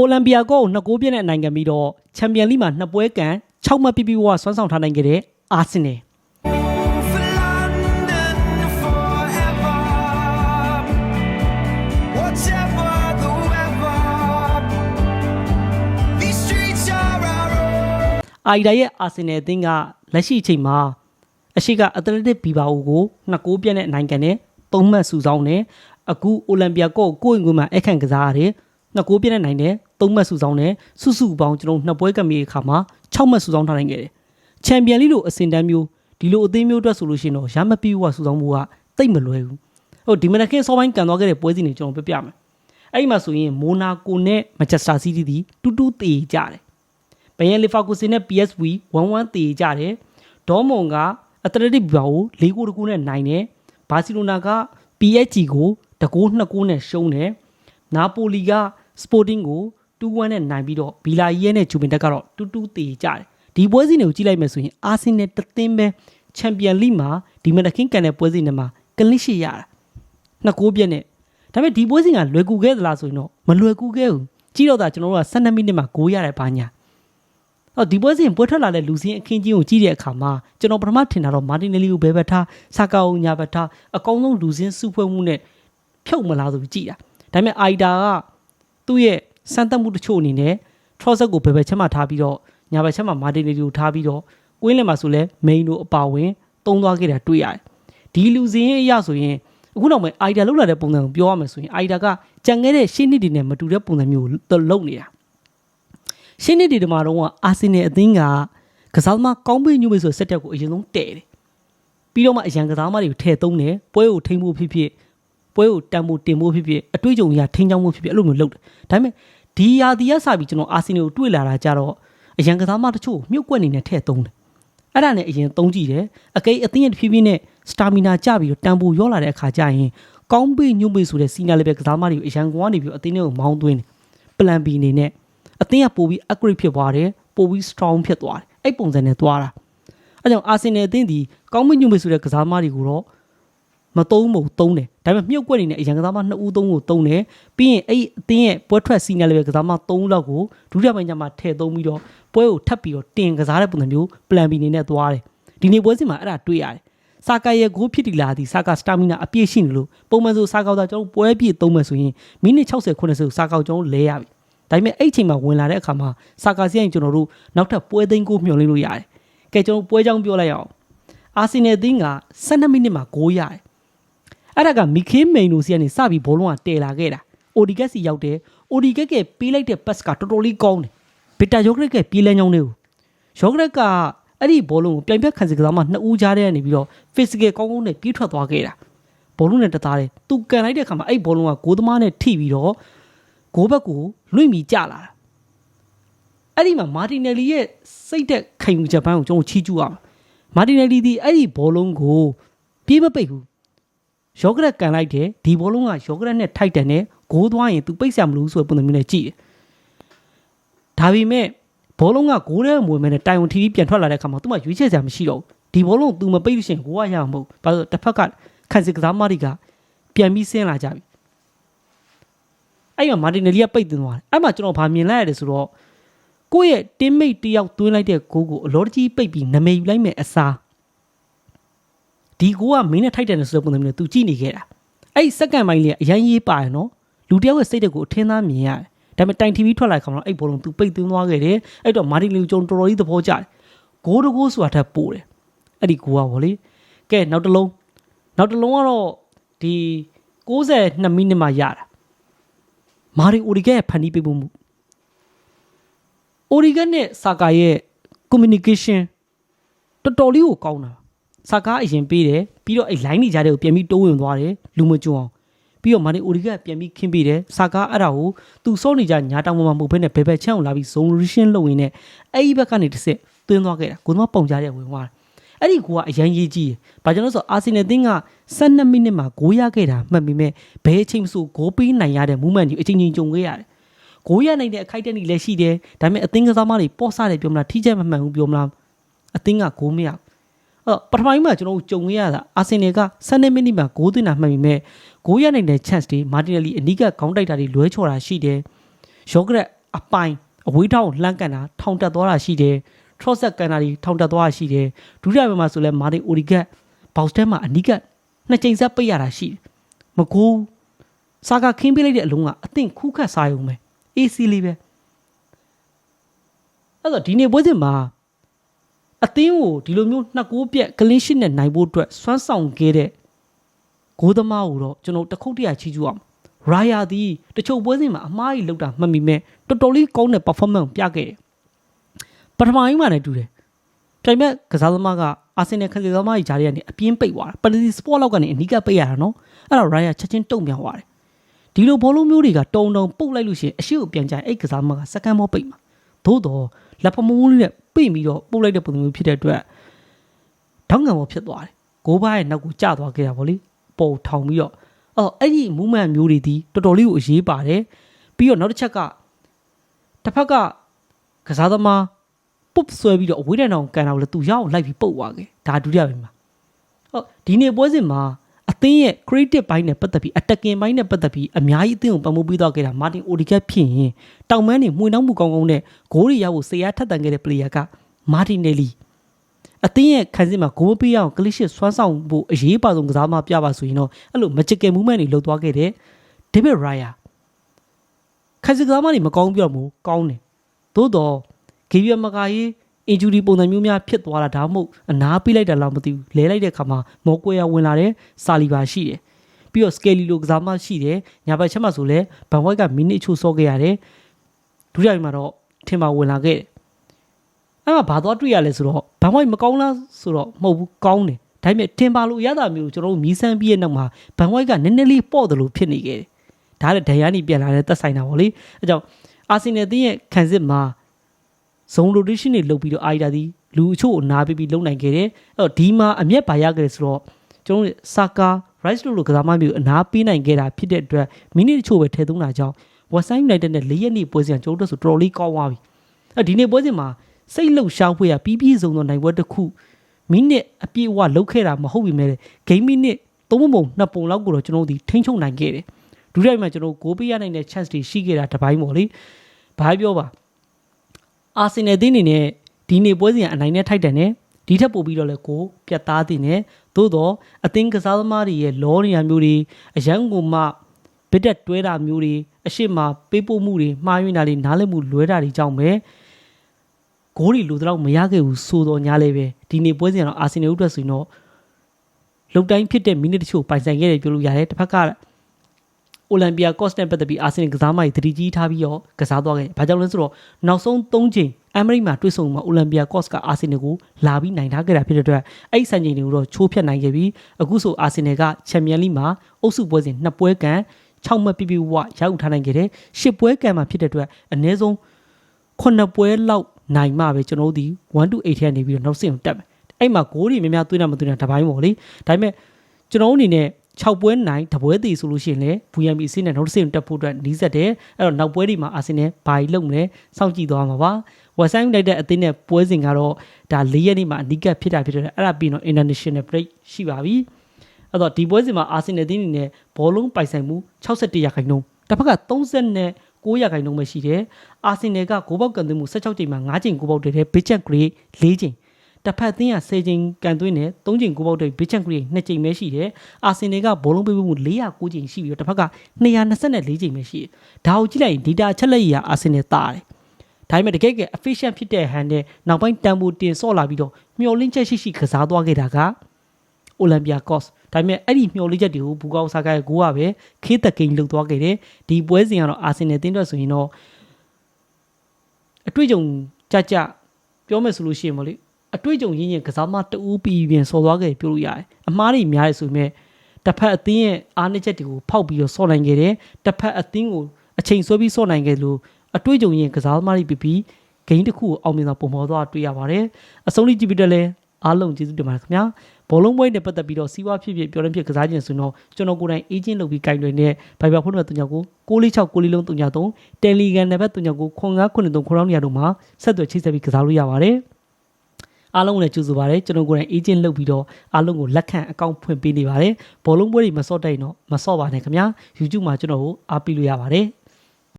အိုလံပီယာကိုနှစ်ကိုးပြည့်နဲ့နိုင်ကန်ပြီးတော့ချန်ပီယံလိမှာနှစ်ပွဲကန်6မှတ်ပြပြဝဆွမ်းဆောင်ထားနိုင်ခဲ့တဲ့အာဆင်နယ် For London forever. Whatever the weather, these streets are our own. အာရီဒါရဲ့အာဆင်နယ်အသင်းကလက်ရှိအချိန်မှာအရှိကအသလက်တစ်ဘီဘာအိုကိုနှစ်ကိုးပြည့်နဲ့နိုင်ကန်နဲ့သုံးမှတ်စုဆောင်တယ်အခုအိုလံပီယာကိုကိုယ့်အင်ကွင်းမှာအခန့်ကစားရတယ်နှစ်ကိုးပြည့်နဲ့နိုင်တယ် သုံးမှတ်စုဆောင်တယ်စုစုပေါင်းကျွန်တော်နှစ်ပွဲကမီအခါမှာ6မှတ်စုဆောင်ထားနိုင်ခဲ့တယ်ချန်ပီယံလိလိုအဆင့်တန်းမျိုးဒီလိုအသင်းမျိုးအတွက်ဆိုလို့ရှိရင်တော့ရမပီးဝစုဆောင်မှုကတိတ်မလွယ်ဘူးဟုတ်ဒီမနက်ခင်းစောပိုင်းကန်သွားခဲ့တဲ့ပွဲစဉ်တွေကျွန်တော်ပြပြမယ်အဲ့ဒီမှာဆိုရင်မိုနာကိုနဲ့မန်ချက်စတာစီးတီးတီတူတူတေကြတယ်ဘယန်လီဖာကူစင်နဲ့ PSV 1-1တေကြတယ်ဒေါမွန်ကအတလက်တစ်ဘီဘာကို၄ဂိုးတကူနဲ့နိုင်တယ်ဘာစီလိုနာက PSG ကိုတကူ2ဂိုးနဲ့ရှုံးတယ်နာပိုလီကစပိုတင်းကို 2-1နဲ့နိုင်ပြီးတော့ဘီလာရီရဲ့နဲ့ဂျူဗင်တက်ကတော့2-2တေကြတယ်ဒီပွဲစဉ်တွေကိုကြည့်လိုက်မယ်ဆိုရင်အာဆင်နယ်တသင်းပဲချန်ပီယံလိမှာဒီမနက်ခင်းကန်တဲ့ပွဲစဉ်တွေမှာကလစ်ရှိရတာနှစ်ကိုးပြည့်နဲ့ဒါပေမဲ့ဒီပွဲစဉ်ကလွယ်ကူခဲ့သလားဆိုရင်တော့မလွယ်ကူခဲ့ဘူးကြည့်တော့တာကျွန်တော်တို့က12မိနစ်မှာဂိုးရတယ်ဘာညာအော်ဒီပွဲစဉ်ပွဲထွက်လာတဲ့လူစင်းအခင်းချင်းကိုကြည့်တဲ့အခါမှာကျွန်တော်ပထမထင်တာတော့မာတင်နယ်လီကိုဘယ်ဘက်ထားဆာကာကိုညာဘက်ထားအကောင်းဆုံးလူစင်းစုဖွဲ့မှုနဲ့ဖြုတ်မလားဆိုပြီးကြည့်တာဒါပေမဲ့အိုင်တာကသူ့ရဲ့ စမ်းသပ်မှုတချို့အနေနဲ့ထရော့ဆက်ကိုဘယ်ဘက်ချက်မှထားပြီးတော့ညာဘက်ချက်မှမာတင်နယ်လီကိုထားပြီးတော့ကွင်းလယ်မှာဆိုလဲမိန်တို့အပါဝင်တုံးသွားခဲ့တာတွေ့ရတယ်ဒီလူစင်းရဲ့အရာဆိုရင်အခုနောက်ပိုင်းအိုင်တာလောက်လာတဲ့ပုံစံကိုပြောရမယ်ဆိုရင်အိုင်တာကကြံခဲ့တဲ့ရှင်းနှစ်တွေနဲ့မတူတဲ့ပုံစံမျိုးကိုလုပ်နေတာရှင်းနှစ်ဒီတမှာတော့အာဆင်နယ်အသင်းကကစားသမားကောင်းပေးညွှန်ပေးဆိုတဲ့စက်တက်ကိုအရင်ဆုံးတဲ့တယ်ပြီးတော့မှအရန်ကစားသမားတွေကိုထည့်သုံးတယ်ပွဲကိုထိန်းဖို့ဖြစ်ဖြစ်ပွဲကိုတန်ဖို့တင်ဖို့ဖြစ်ဖြစ်အတွေ့အကြုံအရထိန်းချောင်းဖို့ဖြစ်ဖြစ်အဲ့လိုမျိုးလုပ်တယ်ဒါပေမဲ့ ဒီယာဒီရစပြီးကျွန်တော်အာဆင်နယ်ကိုတွေ့လာတာကြတော့အရန်ကစားသမားတချို့ကိုမြုပ်ကွက်နေနဲ့ထည့်သုံးတယ်အဲ့ဒါနဲ့အရင်သုံးကြည့်တယ်အကိအသင်းရဲ့တဖြည်းဖြည်းနဲ့စတာမီနာကျပြီးတော့တန်ဖို့ရောလာတဲ့အခါကျရင်ကောင်းပေးညွှန်ပေးဆိုတဲ့စီနီယာလေဗယ်ကစားသမားတွေကိုအရန်ကွာနေပြီးတော့အသင်းတွေကိုမောင်းသွင်းတယ် plan B အနေနဲ့အသင်းကပိုပြီး accurate ဖြစ်သွားတယ်ပိုပြီး strong ဖြစ်သွားတယ်အဲ့ပုံစံနဲ့သွားတာအဲကြောင့်အာဆင်နယ်အသင်းဒီကောင်းမွန်ညွတ်မေဆိုတဲ့ကစားသမားတွေကိုတော့ မသုံးမဟုတ်သုံးတယ်ဒါပေမဲ့မြုပ်ကွက်နေတဲ့အရန်ကစားသမား2ဦး3ဦးသုံးတယ်ပြီးရင်အဲ့အသင်းရဲ့ပွဲထွက်စီနီယာလေဗယ်ကစားသမား3ဦးလောက်ကိုဒုတိယပိုင်းကျမှထည့်သုံးပြီးတော့ပွဲကိုထပ်ပြီးတော့တင်ကစားတဲ့ပုံစံမျိုး plan B နေနဲ့သွားတယ်ဒီနေ့ပွဲစဉ်မှာအဲ့ဒါတွေ့ရတယ်ဆာကာရဲ့ဂိုးဖြစ်တီလာသည်ဆာကာစတာမီနာအပြည့်ရှိနေလို့ပုံမှန်ဆိုဆာကာကကျွန်တော်ပွဲပြည့်သုံးမယ်ဆိုရင်မိနစ်60 90ဆိုဆာကာကိုကျွန်တော်လဲရပြီဒါပေမဲ့အဲ့အချိန်မှာဝင်လာတဲ့အခါမှာစာကာစီရင်ကျွန်တော်တို့နောက်ထပ်ပွဲသိမ်းကိုမျှော်လင့်လို့ရတယ်။ကဲကျွန်တော်ပွဲကြောင်းပြောလိုက်အောင်။အာဆင်နယ်အသင်းက12မိနစ်မှာဂိုးရတယ်။ အဲ့ဒါကမီခေးမိန်လိုစီကနေစပြီးဘောလုံးကတည်လာခဲ့တာ။ ODG စီရောက်တယ်။ ODG ကပေးလိုက်တဲ့ pass ကတော်တော်လေးကောင်းတယ်။ဗီတာယောဂရက်ကပြေးလန်းကြောင်းလေးကိုယောဂရက်ကအဲ့ဒီဘောလုံးကိုပြိုင်ဘက်ခံစစ်ကစားမှနှစ်ဦးကြားထဲကနေပြီးတော့ physical ကောင်းကောင်းနဲ့ပြေးထွက်သွားခဲ့တာ။ဘောလုံးနဲ့တသားတယ်။သူကန်လိုက်တဲ့အခါမှာအဲ့ဘောလုံးကဂိုးသမားနဲ့ထိပြီးတော့ဂိုးဘက်ကိုလွင့်ပြီးကြလာတာအဲ့ဒီမှာမာတင်နယ်လီရဲ့စိတ်သက်ခံယူချက်ပန်းကိုကျွန်တော်ချီးကျူးရမှာမာတင်နယ်လီဒီအဲ့ဒီဘောလုံးကိုပြေးမပိတ်ဘူး ယောဂရက်ကန်လိုက်တယ်ဒီဘောလုံးကယောဂရက်နဲ့ထိုက်တန်တယ်ဂိုးသွားရင် तू ပိတ်ဆရာမလို့ဆိုတဲ့ပုံစံမျိုးနဲ့ကြည့်တယ်ဒါပေမဲ့ဘောလုံးကဂိုးထဲမဝင်မဲနဲ့တိုင်ဝန်ထီထီပြန်ထွက်လာတဲ့အခါမှာ तू မှရွေးချယ်စရာမရှိတော့ဘူးဒီဘောလုံးကို तू မပိတ်လို့ရှိရင်ဂိုးကရမှာမဟုတ်ဘာလို့တစ်ဖက်ကခံစစ်ကစားမတွေကပြန်ပြီးဆင်းလာကြပြီ အဲ့မှာမာတင်နယ်လီကပိတ်သွင်းသွားတယ်အဲ့မှာကျွန်တော်ဗာမြင်လိုက်ရတယ်ဆိုတော့ကိုယ့်ရဲ့ teammate တယောက်သွင်းလိုက်တဲ့ဂိုးကိုအလောတကြီးပိတ်ပြီးနမိတ်ယူလိုက်မယ်အစား ဒီဂိုးကမင်းနဲ့ထိုက်တယ်ဆိုတဲ့ပုံစံမျိုးနဲ့သူကြည့်နေခဲ့တာအဲ့ဒီစက္ကန့်ပိုင်းလေးကအရန်ရေးပါရနော်လူတယောက်ရဲ့စိတ်တွေကိုအထင်းသားမြင်ရတယ်ဒါပေမဲ့တိုင် TV ထွက်လာခါမှာတော့အဲ့ဘောလုံးသူပိတ်သွင်းသွားခဲ့တယ်အဲ့တော့မာတင်လီကိုကျွန်တော်တော်တော်ကြီးသဘောကျတယ်ဂိုးတကိုးဆိုတာထပ်ပို့တယ်အဲ့ဒီဂိုးကဗောလေကဲနောက်တစ်လုံးနောက်တစ်လုံးကတော့ဒီ62မိနစ်မှရတာမာရီအိုရီဂက်ရဲ့ဖန်တီးပေးမှုအိုရီဂက်နဲ့ဆာကာရဲ့ communication တော်တော်လေးကိုကောင်းတာ ဆာကာအရင်ပေးတယ်ပြီးတော့အဲ့ line တွေကြားထဲကိုပြန်ပြီးတိုးဝင်သွားတယ်လူမကျွအောင်ပြီးတော့မာရီအိုရီဂက်ပြန်ပြီးခင်းပေးတယ်ဆာကာအဲ့ဒါကိုသူစောနေကြညာတောင်ပေါ်မှာမဟုတ်ဘဲနဲ့ဘယ်ဘက်ချမ်းအောင်လာပြီး solution လုပ်ရင်းနဲ့အဲ့ဒီဘက်ကနေတစ်ဆက်သွင်းသွားခဲ့တာကိုယ်တော့ပုံကြတဲ့ဝင်သွားတယ်အဲ့ဒီကိုကအရန်ရေးကြီးတယ်။ဘာကြောင့်လဲဆိုတော့အာဆင်နယ်တင်းက12မိနစ်မှာဂိုးရခဲ့တာမှတ်ပြီးမဲ့ဘယ်အချိန်မှဆိုဂိုးပေးနိုင်ရတဲ့ movement ကြီးအချိန်ချင်းကြုံခဲ့ရတယ်။ဂိုးရနိုင်တဲ့အခိုက်အတန့်တွေလည်းရှိတယ်။ဒါပေမဲ့အသင်းကစားမတွေပေါ့ဆတယ်ပြောမလားထိချက်မမှန်ဘူးပြောမလား။အသင်းကဂိုးမရဘူး။အဲ့တော့ ပထမပိုင်းမှာကျွန်တော်တို့ကြုံခဲ့ရတာအာဆင်နယ်က12မိနစ်မှာဂိုးသွင်းတာမှတ်ပြီးမဲ့ဂိုးရနိုင်တဲ့ chance တွေမာတင်နယ်လီအနီးကခေါင်းတိုက်တာတွေလွဲချော်တာရှိတယ်။ယောဂရက်အပိုင်အဝေးထောင်လှမ်းကန်တာထောင်တက်သွားတာရှိတယ်ထရော့ဆက်ကန်တာတွေထောင်တက်သွားတာရှိတယ်ဒုတိယပိုင်းမှာဆိုလဲမာတင်အိုဒီဂတ်ဘောက်စတဲမှာအနီးကပ်နှစ်ချိန်ဆက်ပိတ်ရတာရှိတယ်မကူစာကခင်းပေးလိုက်တဲ့အလုံးကအသင့်ခူးခတ်စားရုံပဲ AC လေးပဲအဲ့တော့ဒီနေ့ပွဲစဉ်မှာ အသင်းကိုဒီလိုမျိုးနှစ်ကိုးပြက်ကလင်းရှစ်နဲ့နိုင်ဖို့အတွက်စွမ်းဆောင်ခဲ့တဲ့ဂိုးသမားကိုတော့ကျွန်တော်တခုတ်တရချီးကျူးအောင်ရာယာသည်တချို့ပွဲစဉ်မှာအမားကြီးလောက်တာမှတ်မိမဲ့တော်တော်လေးကောင်းတဲ့ performance ကိုပြခဲ့တယ်ပထမပိုင်းမှာလည်းတူတယ်ပြိုင်ဘက်ကစားသမားကအာဆင်နယ်ခစီသမားကြီးဂျားတွေကနေအပြင်းပိတ်သွားတာပယ်နတီစပေါ့လောက်ကနေအနီးကပ်ပိတ်ရတာနော်အဲ့တော့ရာယာချက်ချင်းတုံ့ပြန်သွားတယ်ဒီလိုဘောလုံးမျိုးတွေကတုံတုံပုတ်လိုက်လို့ရှိရင်အရှိကိုပြန်ကြိုင်အဲ့ကစားသမားကစကန်မောပိတ်မှာ သို့တော့လက်ဖမမိုးလေးနဲ့ပိတ်ပြီးတော့ပုတ်လိုက်တဲ့ပုံစံမျိုးဖြစ်တဲ့အတွက်ထောင်းငံပေါ်ဖြစ်သွားတယ်ဂိုးဘားရဲ့နောက်ကိုကျသွားခဲ့တာဗောလေပေါ်ထောင်ပြီးတော့အော်အဲ့ဒီ movement မျိုးတွေဒီတော်တော်လေးကိုအရေးပါတယ်ပြီးတော့နောက်တစ်ချက်ကတစ်ဖက်ကကစားသမားပုတ်ဆွဲပြီးတော့အဝေးတန်းအောင်ကန်တာကိုလည်းသူရအောင်လိုက်ပြီးပုတ်သွားခဲ့ဒါဒုတိယပိုင်းမှာဟုတ်ဒီနေ့ပွဲစဉ်မှာ အသင်းရဲ့ creative ဘိုင်းနဲ့ပတ်သက်ပြီး attacking ဘိုင်းနဲ့ပတ်သက်ပြီးအများကြီးအသင်းကိုပံ့ပိုးပေးသွားခဲ့တာမာတင်အိုဒီကက်ဖြစ်ရင်တောင်မန်းနေမှွေနှောင်းမှုကောင်းကောင်းနဲ့ဂိုးတွေရဖို့ဆေးရထက်တန်ခဲ့တဲ့ player ကမာတင်နယ်လီအသင်းရဲ့ခံစစ်မှာဂိုးပေးအောင်ကလစ်ရှစ်ဆွမ်းဆောင်ဖို့အရေးပါဆုံးကစားမပြပါဆိုရင်တော့အဲ့လို magical movement တွေလုပ်သွားခဲ့တဲ့ David Raya ခံစစ်ကစားမတွေမကောင်းပြတော့ဘူးကောင်းတယ်သို့တော့ဂေဗီယမကာရေး injury ပုံစံမျိုးများဖြစ်သွားတာဒါမှမဟုတ်အနားပေးလိုက်တာလားမသိဘူးလဲလိုက်တဲ့ခါမှာမော်ကွဲရဝင်လာတဲ့စာလီဘာရှိတယ်ပြီးတော့ Skelly လိုကစားမရှိတယ်ညာဘက်ချက်မှဆိုလဲဘန်ဝိုက်ကမိနစ်အချို့စောခဲ့ရတယ်ဒုတိယပိုင်းမှာတော့ထင်ပါဝင်လာခဲ့တယ်အဲ့မှာဘာသွားတွေ့ရလဲဆိုတော့ဘန်ဝိုက်မကောင်းလားဆိုတော့မဟုတ်ဘူးကောင်းတယ်ဒါပေမဲ့ထင်ပါလို့ရတာမျိုးကျွန်တော်တို့မြည်ဆန်းပြီးရဲ့နောက်မှာဘန်ဝိုက်ကနည်းနည်းလေးပေါ့တယ်လို့ဖြစ်နေခဲ့တယ်ဒါလည်းဒိုင်ယာနီပြန်လာတဲ့သက်ဆိုင်တာပေါ့လေအဲကြောင့်အာဆင်နယ်တင်းရဲ့ခံစစ်မှာ zone rotation တွေလုပ်ပြီးတော့အာရီဒါဒီလူအချို့အနာပေးပြီးလုံနိုင်ခဲ့တယ်အဲ့တော့ဒီမှာအမျက်ပါရခဲ့တယ်ဆိုတော့ကျွန်တော်တို့စာကာ rice လို့ကစားမမျိုးအနာပေးနိုင်ခဲ့တာဖြစ်တဲ့အတွက်မိနစ်တချို့ပဲထည့်သွင်းတာကြောင့် West Ham United နဲ့၄ရက်နေ့ပွဲစဉ်ကျွန်တော်တို့ဆိုတော်တော်လေးကောင်းသွားပြီအဲ့ဒီနေ့ပွဲစဉ်မှာစိတ်လှုပ်ရှားဖွေးရပြီးပြီးဆုံးသောနိုင်ပွဲတစ်ခုမိနစ်အပြည့်အဝလောက်ခဲ့တာမဟုတ်ပြီမဲ့ဂိမ်းမိနစ်သုံးပုံနှစ်ပုံလောက်ကိုတော့ကျွန်တော်တို့ဒီထိန်းချုပ်နိုင်ခဲ့တယ်ဒုတိယမှာကျွန်တော်ဂိုးပေးရနိုင်တဲ့ chance တွေရှိခဲ့တာတစ်ပိုင်းပေါ့လေဘာပြောပါ အာဆင်နယ်တင်းနေနဲ့ဒီနေ့ပွဲစဉ်ကအနိုင်နဲ့ထိုက်တယ်နဲ့ဒီထက်ပိုပြီးတော့လဲကိုပြတ်သားတင်နဲ့သို့တော့အသင်းကစားသမားတွေရဲ့လောနေရမျိုးတွေအရန်ကိုမှဘစ်တက်တွဲတာမျိုးတွေအရှိမပေးပို့မှုတွေမှားယွင်းတာတွေနားလည်မှုလွဲတာတွေကြောင့်ပဲဂိုးတွေလိုတော့မရခဲ့ဘူးဆိုတော့ညားလဲပဲဒီနေ့ပွဲစဉ်ကတော့အာဆင်နယ်အတွက်ဆိုရင်တော့လုံတိုင်းဖြစ်တဲ့မိနစ်တချို့ပိုင်ဆိုင်ခဲ့တယ်ပြောလို့ရတယ်တစ်ဖက်က အိုလံပီယာကော့စနဲ့ပတ်သက်ပြီးအာဆင်နယ်ကစားမကြီးတတိကြီးထားပြီးတော့ကစားသွားခဲ့တယ်။ဘာကြောင့်လဲဆိုတော့နောက်ဆုံး၃ချိန်အမရိမှာတွေ့ဆုံမှာအိုလံပီယာကော့စ်ကအာဆင်နယ်ကိုလာပြီးနိုင်ထားခဲ့တာဖြစ်တဲ့အတွက်အဲ့ဒီစံချိန်တွေကိုတော့ချိုးဖျက်နိုင်ခဲ့ပြီးအခုဆိုအာဆင်နယ်ကချန်ပီယံလိမှာအုပ်စုပွဲစဉ်နှစ်ပွဲကန်6မှတ်ပြပြဝရောက်ထားနိုင်ခဲ့တယ်။10ပွဲကန်မှာဖြစ်တဲ့အတွက်အနည်းဆုံး9ပွဲလောက်နိုင်မှပဲကျွန်တော်တို့ဒီ1 to 8ထဲကနေပြီးတော့နောက်ဆင့်ကိုတက်မယ်။အဲ့မှာဂိုးတွေများများသွင်းတာမသွင်းတာတပိုင်းပေါ့လေ။ဒါပေမဲ့ကျွန်တော်တို့အနေနဲ့ 6ပွဲနိုင်တပွဲသေးဆိုလို့ရှိရင်လည်း VMB အဆင့်နဲ့နောက်တစ်ဆင့်တက်ဖို့အတွက်နီးစပ်တယ်အဲ့တော့နောက်ပွဲတွေမှာအာဆင်နယ်ဘာကြီးလုပ်မလဲစောင့်ကြည့်သွားမှာပါဝက်ဆိုင်းလိုက်တဲ့အသင်းနဲ့ပွဲစဉ်ကတော့ဒါ၄ရက်နေ့မှာအနီးကပ်ဖြစ်တာဖြစ်တယ်အဲ့ဒါပြီးတော့ international break ရှိပါပြီအဲ့တော့ဒီပွဲစဉ်မှာအာဆင်နယ်တင်းအနေနဲ့ဘောလုံးပိုင်ဆိုင်မှု61ရာခိုင်နှုန်းတစ်ဖက်က30နဲ့9ရာခိုင်နှုန်းပဲရှိတယ်အာဆင်နယ်ကဂိုးပေါက်ကန်သွင်းမှု16ချိန်မှာ9ချိန်ဂိုးပေါက်တယ်ဘစ်ချက်ဂရိတ်4ချိန် တစ်ဖက်သင်းက10ချိန်ကန်သွင်းတယ်3ချိန်ကိုပေါက်တဲ့ဘစ်ချန်ဂရီ2ချိန်ပဲရှိတယ်အာဆင်နယ်ကဘောလုံးပေးမှု409ချိန်ရှိပြီးတော့တစ်ဖက်က224ချိန်ပဲရှိတယ်ဒါကိုကြည့်လိုက်ရင်ဒီတာချက်လက်ရအာဆင်နယ်တာတယ်ဒါပေမဲ့တကယ်က efficient ဖြစ်တဲ့ဟန်နဲ့နောက်ပိုင်းတန်ဖိုးတင်ဆော့လာပြီးတော့မျောလင်းချက်ရှိရှိကစားသွားခဲ့တာကအိုလံပီယာကော့စ်ဒါပေမဲ့အဲ့ဒီမျောလင်းချက်တွေကိုဘူကောက်ဆာကရဲ့ဂိုးကပဲခေးသက်ကိန်းလှုပ်သွားခဲ့တယ်ဒီပွဲစဉ်ကတော့အာဆင်နယ်တင်းတော့ဆိုရင်တော့အတွေ့အကြုံကြကြပြောမယ်ဆိုလို့ရှိရင်မလို့ အတွေ့အကြုံရင်းရင်ကစားမတူပြီးပြင်ဆော်သွားခဲ့ပြောလို့ရတယ်အမားတွေများတယ်ဆိုပေမဲ့တစ်ဖက်အသင်းရဲ့အားနည်းချက်တွေကိုဖောက်ပြီးတော့ဆော့နိုင်ခဲ့တယ်တစ်ဖက်အသင်းကိုအချိန်ဆွဲပြီးဆော့နိုင်ခဲ့လို့အတွေ့အကြုံရင်းကစားသမားတွေပြီးပြီးဂိမ်းတစ်ခုကိုအောင်မြင်စွာပုံဖော်သွားတွေ့ရပါတယ်အဆုံးထိကြည့်ပြီးတော့လဲအားလုံးကျေးဇူးတင်ပါတယ်ခင်ဗျာဘောလုံးပွဲနဲ့ပတ်သက်ပြီးတော့စီးပွားဖြစ်ဖြစ်ပြောတဲ့ဖြစ်ကစားခြင်းဆိုတော့ကျွန်တော်ကိုယ်တိုင်အေဂျင့်လုပ်ပြီးကြိုင်တွေနဲ့ဘိုင်ဘာဖုန်းနံပါတ်39ကို646 6လုံး39တယ်လီဂန်နံပါတ်39 0993 9နေရာတို့မှာဆက်သွယ်ချိတ်ဆက်ပြီးကစားလို့ရပါတယ် အားလုံးကိုလည်းကြိုဆိုပါရစေကျွန်တော်ကိုယ်တိုင် agent လုပ်ပြီးတော့အားလုံးကိုလက်ခံအကောင့်ဖွင့်ပေးနေပါတယ်ဘောလုံးပွဲတွေမစော့တိုက်ရင်တော့မစော့ပါနဲ့ခင်ဗျာ YouTube မှာကျွန်တော်ကိုအားပေးလို့ရပါတယ်